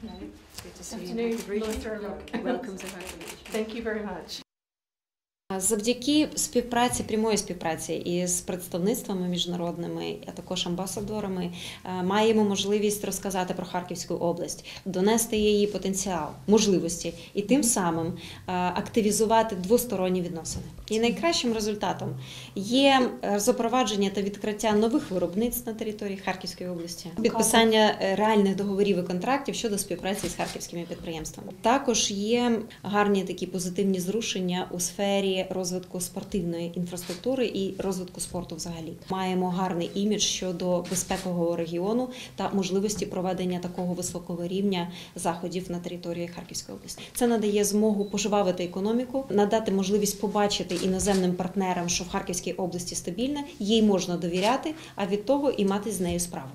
Good. Afternoon, Lord Welcome Thank you very much. Завдяки співпраці, прямої співпраці із представництвами міжнародними, а також амбасадорами, е, маємо можливість розказати про Харківську область, донести її потенціал, можливості і тим самим е, активізувати двосторонні відносини. І найкращим результатом є е, запровадження та відкриття нових виробництв на території Харківської області, підписання реальних договорів і контрактів щодо співпраці з харківськими підприємствами. Також є гарні такі позитивні зрушення у сфері розвитку спортивної інфраструктури і розвитку спорту взагалі. Маємо гарний імідж щодо безпекового регіону та можливості проведення такого високого рівня заходів на території Харківської області. Це надає змогу пожвавити економіку, надати можливість побачити іноземним партнерам, що в Харківській області стабільне, їй можна довіряти, а від того і мати з нею справу.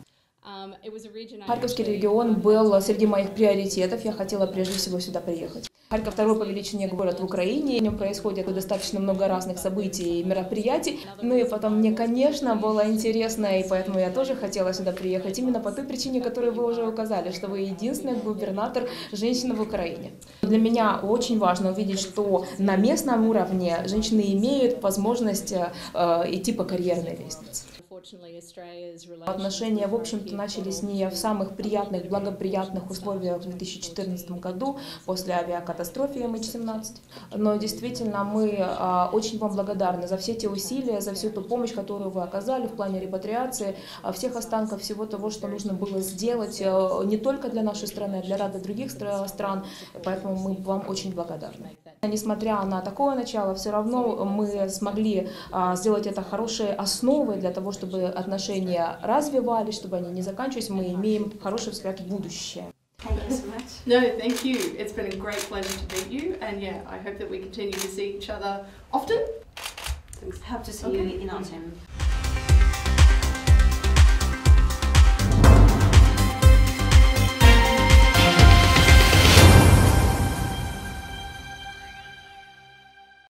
Харьковский регион был среди моих приоритетов. Я хотела прежде всего сюда приехать. Харьков второй по величине город в Украине. В нем происходит достаточно много разных событий и мероприятий. Ну и потом мне, конечно, было интересно, и поэтому я тоже хотела сюда приехать. Именно по той причине, которую вы уже указали, что вы единственный губернатор женщина в Украине. Для меня очень важно увидеть, что на местном уровне женщины имеют возможность э, идти по карьерной лестнице. Отношения, в общем-то, начались не в самых приятных, благоприятных условиях в 2014 году после авиакатастрофы MH17. Но действительно мы а, очень вам благодарны за все те усилия, за всю ту помощь, которую вы оказали в плане репатриации а, всех останков, всего того, что нужно было сделать а, не только для нашей страны, а для ряда других стра- стран. Поэтому мы вам очень благодарны. Несмотря на такое начало, все равно мы смогли а, сделать это хорошей основой для того, чтобы отношения развивались, чтобы они не заканчивались. Мы имеем хороший взгляд в будущее. Thank you so much. No, thank you. It's been a great pleasure to meet you, and yeah, I hope that we continue to see each other often. Hope to see you in autumn.